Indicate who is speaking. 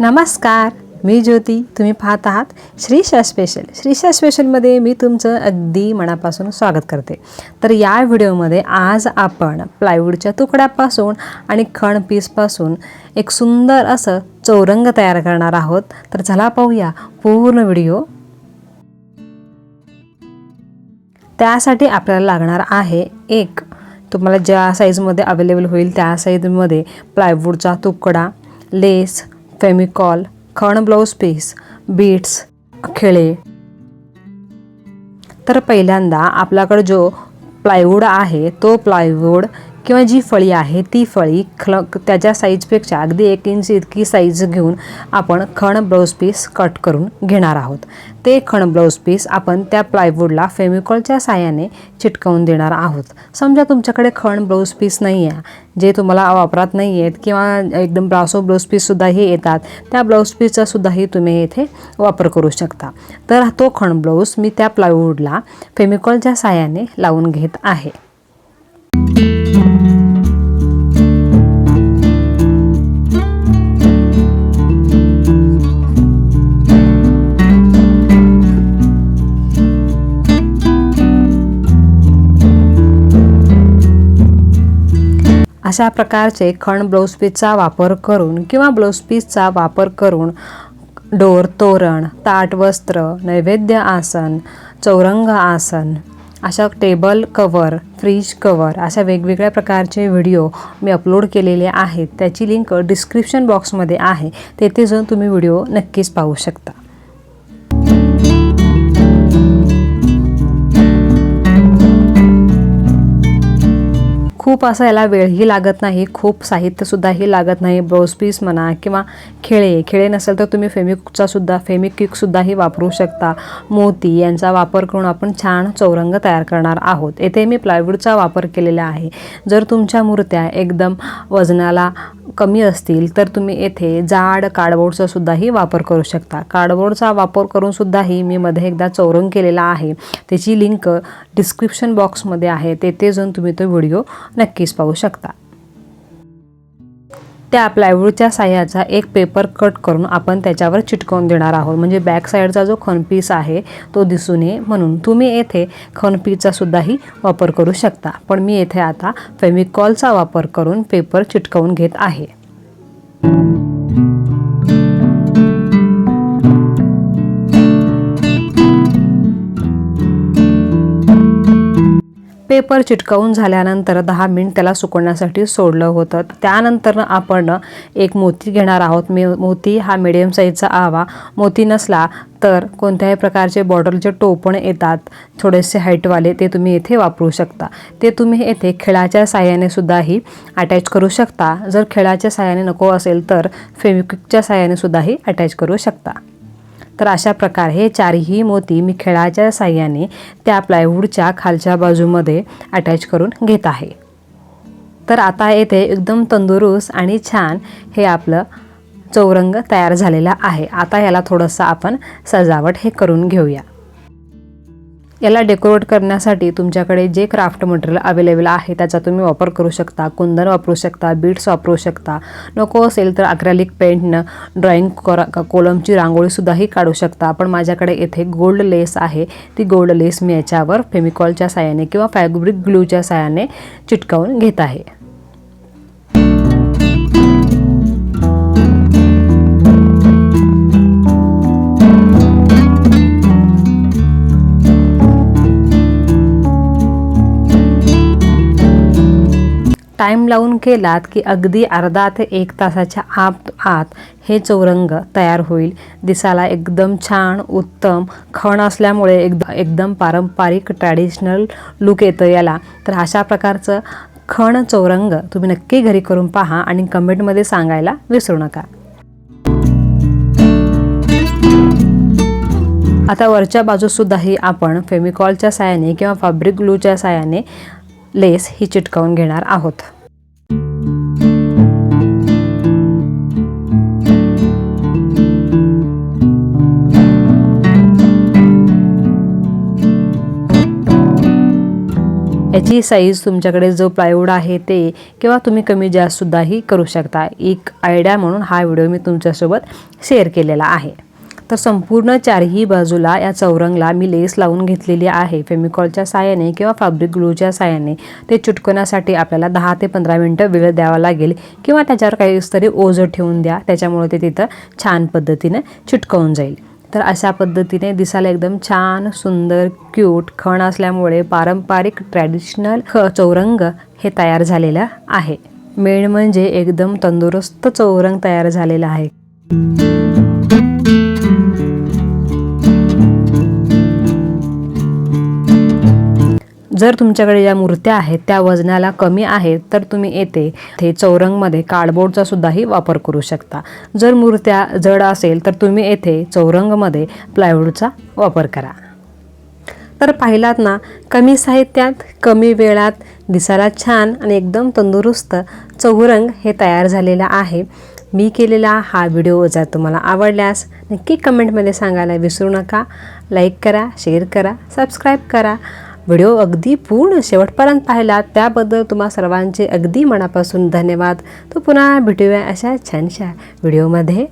Speaker 1: नमस्कार मी ज्योती. तुम्ही पाहत आहात श्रीशा स्पेशल श्रीशा स्पेशलमध्ये मी तुमचं अगदी मनापासून स्वागत करते. तर या व्हिडिओमध्ये आज आपण प्लायवूडच्या तुकड्यापासून आणि खण पीसपासून एक सुंदर असं चौरंग तयार करणार आहोत. तर चला पाहूया पूर्ण व्हिडिओ. त्यासाठी आपल्याला लागणार आहे एक तुम्हाला ज्या साईजमध्ये अवेलेबल होईल त्या साईजमध्ये प्लायवूडचा तुकडा लेस फेमिकॉल खण ब्लाऊज पीस बीट्स खेळे. तर पहिल्यांदा आपल्याकडे जो प्लायवूड आहे तो प्लायवूड किंवा जी फळी आहे ती फळी खल त्याच्या साईजपेक्षा अगदी एक इंच इतकी साईज घेऊन आपण खण ब्लाऊज पीस कट करून घेणार आहोत. ते खण ब्लाऊज पीस आपण त्या प्लायवूडला फेमिकॉलच्या साह्याने चिटकवून देणार आहोत. समजा तुमच्याकडे खण ब्लाऊज पीस नाही आहे जे तुम्हाला वापरात नाही आहेत किंवा एकदम ब्रासो ब्लाऊज पीससुद्धाही येतात त्या ब्लाऊज पीसचासुद्धाही तुम्ही येथे वापर करू शकता. तर तो खण ब्लाऊज मी त्या प्लायवूडला फेमिकॉलच्या साह्याने लावून घेत आहे. अशा प्रकारचे खण ब्लाऊज पीसचा वापर करून किंवा ब्लाऊज पीसचा वापर करून डोर तोरण ताट वस्त्र नैवेद्य आसन चौरंग आसन अशा टेबल कवर फ्रीज कवर अशा वेगवेगळ्या प्रकारचे व्हिडिओ मी अपलोड केलेले आहेत. त्याची लिंक डिस्क्रिप्शन बॉक्समध्ये आहे. तेथे जाऊन तुम्ही व्हिडिओ नक्कीच पाहू शकता. खूप असा याला वेळही लागत नाही खूप साहित्यसुद्धाही लागत नाही. ब्रोसपीस म्हणा किंवा खेळे खेळे नसेल तर तुम्ही फेमिकचासुद्धा फेमिकिकसुद्धाही फेमिक्विकसुद्धाही वापरू शकता. मोती यांचा वापर करून आपण छान चौरंग तयार करणार आहोत. येथे मी प्लायवूडचा वापर केलेला आहे. जर तुमच्या मूर्त्या एकदम वजनाला कमी असतील तर तुम्ही येथे जाड कार्डबोर्डचा सुद्धाही वापर करू शकता. कार्डबोर्डचा वापर करून सुद्धाही मी मध्ये एकदा चौरंग केलेला आहे. त्याची लिंक डिस्क्रिप्शन बॉक्समध्ये आहे. तेथे जाऊन तुम्ही तो व्हिडिओ नक्कीच पाहू शकता. त्या प्लायवूडच्या साह्याचा एक पेपर कट करून आपण त्याच्यावर चिटकवून देणार आहोत. म्हणजे बॅक साईडचा जो खनपीस आहे तो दिसू नये म्हणून. तुम्ही येथे खणपीसचासुद्धाही वापर करू शकता. पण मी येथे आता फेमिकॉलचा वापर करून पेपर चिटकवून घेत आहे. पेपर चिटकवून झाल्यानंतर दहा मिनिट त्याला सुकवण्यासाठी सोडलं होतं. त्यानंतर आपण एक मोती घेणार आहोत. मे मोती हा मिडियम साईजचा आवा. मोती नसला तर कोणत्याही प्रकारचे बॉटलचे टोपण येतात. थोडेसे हाईटवाले ते तुम्ही येथे वापरू शकता. ते तुम्ही येथे खेळाच्या साह्याने सुद्धाही अटॅच करू शकता. जर खेळाच्या साह्याने नको असेल तर फेविक्विकच्या साह्याने सुद्धाही अटॅच करू शकता. तर अशा प्रकारे हे चारही मोती मी खेळाच्या साह्याने त्या प्लायवूडच्या खालच्या बाजूमध्ये अटॅच करून घेत आहे. तर आता येथे एकदम तंदुरुस्त आणि छान हे आपलं चौरंग तयार झालेला आहे. आता याला थोडंसं आपण सजावट हे करून घेऊया. याला डेकोरेट करण्यासाठी तुमच्याकडे जे क्राफ्ट मटेरियल अवेलेबल आहे त्याचा तुम्ही वापर करू शकता कुंदन वापरू शकता बीट्स वापरू शकता. नको असेल तर अक्रॅलिक पेंटनं ड्रॉइंग करा कोलमची रांगोळीसुद्धाही काढू शकता. पण माझ्याकडे येथे गोल्ड लेस आहे. ती गोल्ड लेस मी याच्यावर फेमिकॉलच्या साह्याने किंवा फॅब्रिक ग्लूच्या साह्याने चिटकावून घेत आहे. टाईम लावून केलात की अगदी अर्धा ते एक तासाच्या आत आत हे चौरंग तयार होईल. दिसायला एकदम छान उत्तम खण असल्यामुळे एकदम एकदम पारंपरिक ट्रॅडिशनल लुक येतं याला. तर अशा प्रकारचं खण चौरंग तुम्ही नक्की घरी करून पहा आणि कमेंटमध्ये सांगायला विसरू नका. आता वरच्या बाजूसुद्धाही आपण फेमिकॉलच्या साहाय्याने किंवा फॅब्रिक ग्लूच्या साहाय्याने लेस ही चिटकावून घेणार आहोत. याची साईज तुमच्याकडे जो प्लायवूड आहे ते किंवा तुम्ही कमी जास्तसुद्धाही करू शकता. एक आयडिया म्हणून हा व्हिडिओ मी तुमच्यासोबत शेअर केलेला आहे. तर संपूर्ण चारही बाजूला या चौरंगला मी लेस लावून घेतलेली आहे. फेमिकॉलच्या साहाय्याने किंवा फॅब्रिक ग्लूच्या साहाय्याने ते चुटकण्यासाठी आपल्याला दहा ते पंधरा मिनटं वेळ द्यावा लागेल किंवा त्याच्यावर काहीच तरी ओझं ठेवून द्या. त्याच्यामुळे ते तिथं छान पद्धतीनं चिटकवून जाईल. तर अशा पद्धतीने दिसायला एकदम छान सुंदर क्यूट खण असल्यामुळे पारंपरिक ट्रॅडिशनल ख चौरंग हे तयार झालेलं आहे. मेन म्हणजे एकदम तंदुरुस्त चौरंग तयार झालेला आहे. जर तुमच्याकडे ज्या मूर्त्या आहेत त्या वजनाला कमी आहेत तर तुम्ही येथे ते चौरंगमध्ये कार्डबोर्डचा सुद्धाही वापर करू शकता. जर मूर्त्या जड असेल तर तुम्ही येथे चौरंगमध्ये प्लायवूडचा वापर करा. तर पाहिलात ना कमी साहित्यात कमी वेळात दिसायला छान आणि एकदम तंदुरुस्त चौरंग हे तयार झालेलं आहे. मी केलेला हा व्हिडिओ जर तुम्हाला आवडल्यास नक्की कमेंटमध्ये सांगायला विसरू नका. लाईक करा शेअर करा सबस्क्राईब करा व्हिडिओ अगदी पूर्ण शेवटपर्यंत पाहिला त्याबद्दल तुम्हा सर्वांचे अगदी मनापासून धन्यवाद. तो पुन्हा भेटूया अशा छानशा व्हिडिओमध्ये.